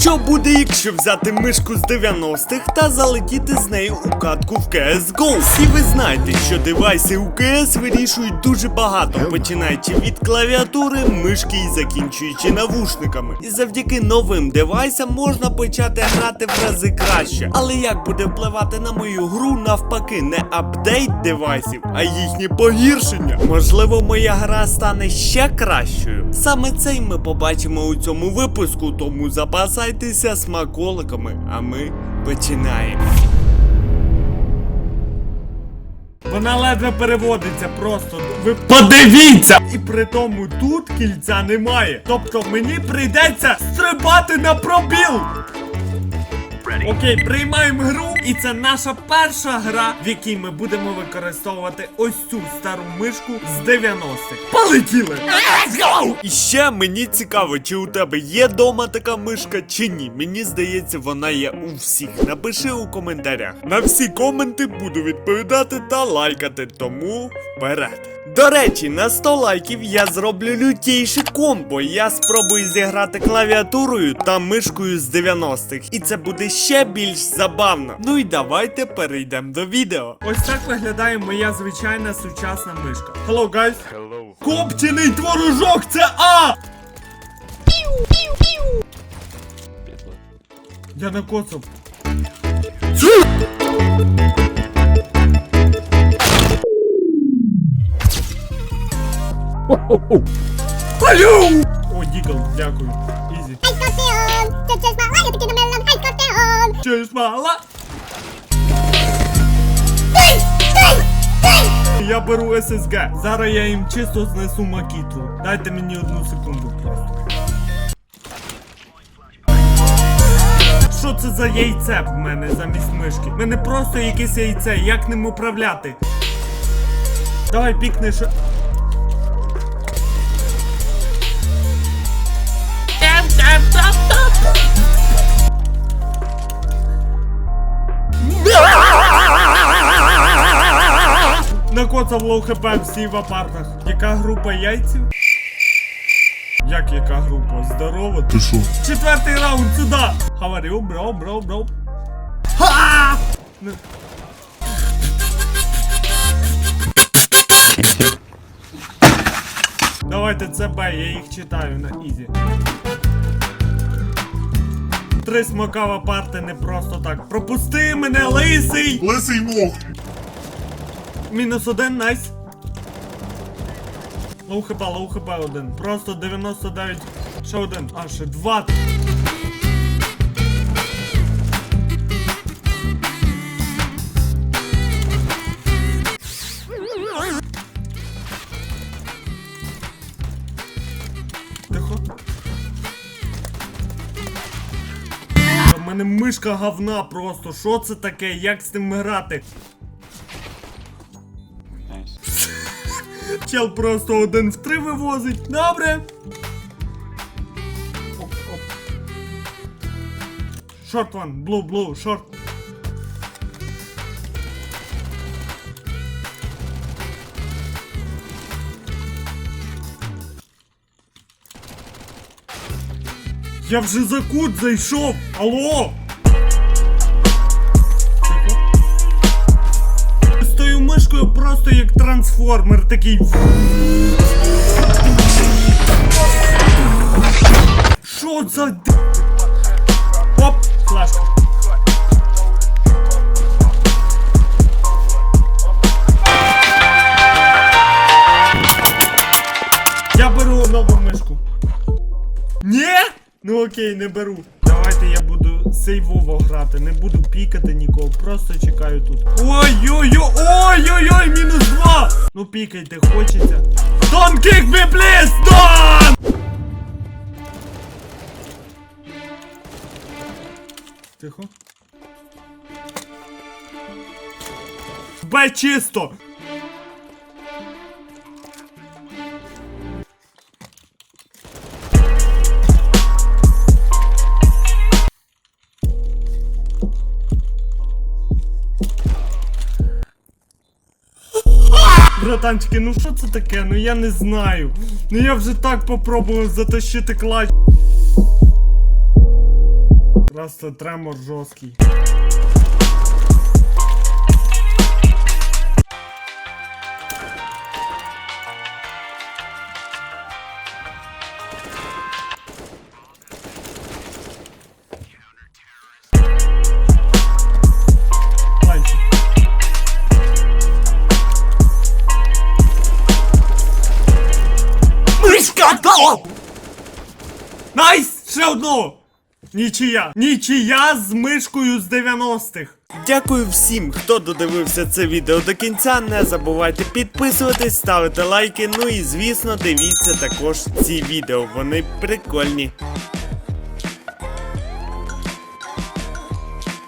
Що буде, якщо взяти мишку з 90-х та залетіти з нею у катку в CSGO? Всі ви знаєте, що девайси у CS вирішують дуже багато, починаючи від клавіатури, мишки і закінчуючи навушниками. І завдяки новим девайсам можна почати грати в рази краще. Але як буде впливати на мою гру навпаки, не апдейт девайсів, а їхнє погіршення? Можливо, моя гра стане ще кращою. Саме це й ми побачимо у цьому випуску, тому запасайтеся смаколиками, а ми починаємо. Вона ледве переводиться просто. Ви подивіться! І при тому тут кільця немає. Тобто мені прийдеться стрибати на пробіл. Окей, приймаємо гру, і це наша перша гра, в якій ми будемо використовувати ось цю стару мишку з 90-х. Полетіли! І ще мені цікаво, чи у тебе є дома така мишка, чи ні. Мені здається, вона є у всіх. Напиши у коментарях. На всі коменти буду відповідати та лайкати, тому вперед. До речі, на 100 лайків я зроблю лютійше комбо. Я спробую зіграти клавіатурою та мишкою з 90-х. І це буде ще більш забавно. Ну і давайте перейдемо до відео. Ось так виглядає моя звичайна сучасна мишка. Hello, guys. Hello. Копчений творожок, це А! Я накоцав. Алю! О, Дігл, дякую. Ізі. Ай, скорпіон! Це це смала, я такий на мелон, ай, скорпіон! Чуєш, мала? Стой! Стой! Стой! Я беру ССГ. Зараз я їм чисто знесу макітру. Дайте мені одну секунду просто. Що це за яйце в мене замість мишки? В мене просто якесь яйце, як ним управляти? Давай пікни ще. Накоцав лоу хп всі в апартах. Яка група яйців? Як яка група? Здорово. Ти що? Четвертий раунд сюди! Хаварю, бро, бро, бро. Ха! Давайте це Б, я їх читаю на ізі. Три смакава парти не просто так. Пропусти мене, лисий! Лисий мох. Мінус один, найс. Лоу хп, лоу хп один. Просто 99. Ще один. А, ще два. У мене мишка говна просто. Що це таке? Як з тим грати? Чел просто один в три вивозить. Добре. Шорт ван, блу, блу, шорт. Я вже за кут зайшов. Алло. Просто як трансформер такий. Що за. Оп, флешка. Я беру нову мишку. Ні? Ну окей, не беру. Давайте я буду сейвово грати, не буду пікати нікого, просто чекаю тут. Ой-ой-ой! Ну пікайте, хочеться. Don't kick me, please! Don't! Тихо. Б чисто! Братанчики, ну що це таке? Ну я не знаю. Ну я вже так попробував затащити клач. Просто тремор жорсткий. Мишка! Найс! Ще одну! Нічия! Нічия з мишкою з 90-х! Дякую всім, хто додивився це відео до кінця. Не забувайте підписуватись, ставити лайки. Ну і звісно, дивіться також ці відео. Вони прикольні.